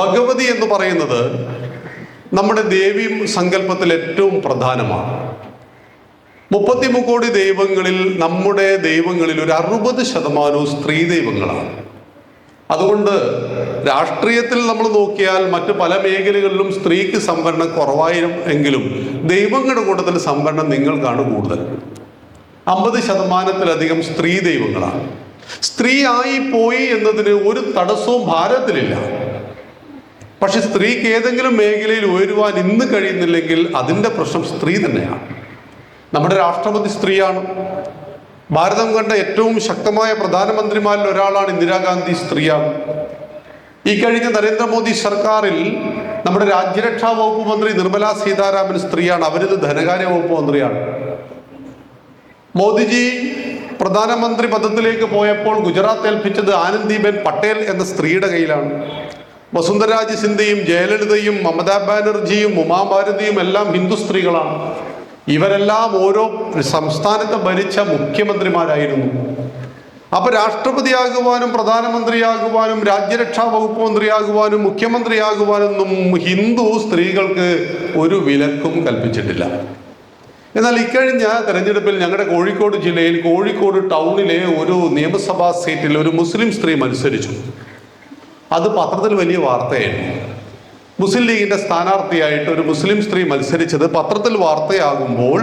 ഭഗവതി എന്ന് പറയുന്നത് നമ്മുടെ ദേവി സങ്കല്പത്തിൽ ഏറ്റവും പ്രധാനമാണ്. മുപ്പത്തി മുക്കോടി ദൈവങ്ങളിൽ നമ്മുടെ ദൈവങ്ങളിൽ ഒരു അറുപത് ശതമാനവും സ്ത്രീ ദൈവങ്ങളാണ്. അതുകൊണ്ട് രാഷ്ട്രീയത്തിൽ നമ്മൾ നോക്കിയാൽ മറ്റു പല മേഖലകളിലും സ്ത്രീക്ക് സംവരണം കുറവായിരം എങ്കിലും ദൈവങ്ങളുടെ കൂട്ടത്തിൽ സംവരണം നിങ്ങൾക്കാണ് കൂടുതൽ. അമ്പത് ശതമാനത്തിലധികം സ്ത്രീ ദൈവങ്ങളാണ്. സ്ത്രീ ആയി പോയി എന്നതിന് ഒരു തടസ്സവും ഭാരതത്തിലില്ല. പക്ഷെ സ്ത്രീക്ക് ഏതെങ്കിലും മേഖലയിൽ ഉയരുവാൻ ഇന്ന് കഴിയുന്നില്ലെങ്കിൽ അതിന്റെ പ്രശ്നം സ്ത്രീ തന്നെയാണ്. നമ്മുടെ രാഷ്ട്രപതി സ്ത്രീയാണ്. ഭാരതം കണ്ട ഏറ്റവും ശക്തമായ പ്രധാനമന്ത്രിമാരിൽ ഒരാളാണ് ഇന്ദിരാഗാന്ധി സ്ത്രീയാണ്. ഈ കഴിഞ്ഞ നരേന്ദ്രമോദി സർക്കാരിൽ നമ്മുടെ രാജ്യരക്ഷാ വകുപ്പ് മന്ത്രി നിർമ്മല സീതാരാമൻ സ്ത്രീയാണ്. അവരിത് ധനകാര്യ വകുപ്പ് മന്ത്രിയാണ്. മോദിജി പ്രധാനമന്ത്രി പദത്തിലേക്ക് പോയപ്പോൾ ഗുജറാത്ത് ഏൽപ്പിച്ചത് ആനന്ദിബെൻ പട്ടേൽ എന്ന സ്ത്രീയുടെ കയ്യിലാണ്. വസുന്ധരാജ് സിന്ധയും ജയലളിതയും മമതാ ബാനർജിയും ഉമാഭാരതിയും എല്ലാം ഹിന്ദു സ്ത്രീകളാണ്. ഇവരെല്ലാം ഓരോ സംസ്ഥാനത്ത് ഭരിച്ച മുഖ്യമന്ത്രിമാരായിരുന്നു. അപ്പൊ രാഷ്ട്രപതിയാകുവാനും പ്രധാനമന്ത്രിയാകുവാനും രാജ്യരക്ഷാ വകുപ്പ് മന്ത്രിയാകുവാനും മുഖ്യമന്ത്രിയാകുവാനൊന്നും ഹിന്ദു സ്ത്രീകൾക്ക് ഒരു വിലക്കും കൽപ്പിച്ചിട്ടില്ല. എന്നാൽ ഇക്കഴിഞ്ഞ തെരഞ്ഞെടുപ്പിൽ ഞങ്ങളുടെ കോഴിക്കോട് ജില്ലയിൽ കോഴിക്കോട് ടൗണിലെ ഒരു നിയമസഭാ സീറ്റിൽ ഒരു മുസ്ലിം സ്ത്രീ മത്സരിച്ചു. അത് പത്രത്തിൽ വലിയ വാർത്തയായിരുന്നു. മുസ്ലിം ലീഗിന്റെ സ്ഥാനാർത്ഥിയായിട്ട് ഒരു മുസ്ലിം സ്ത്രീ മത്സരിച്ചത് പത്രത്തിൽ വാർത്തയാകുമ്പോൾ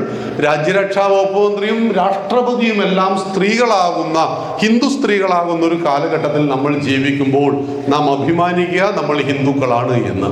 രാജ്യരക്ഷാ വകുപ്പ് മന്ത്രിയും രാഷ്ട്രപതിയും എല്ലാം സ്ത്രീകളാകുന്ന ഹിന്ദു സ്ത്രീകളാകുന്ന ഒരു കാലഘട്ടത്തിൽ നമ്മൾ ജീവിക്കുമ്പോൾ നാം അഭിമാനിക്കുക നമ്മൾ ഹിന്ദുക്കളാണ് എന്ന്.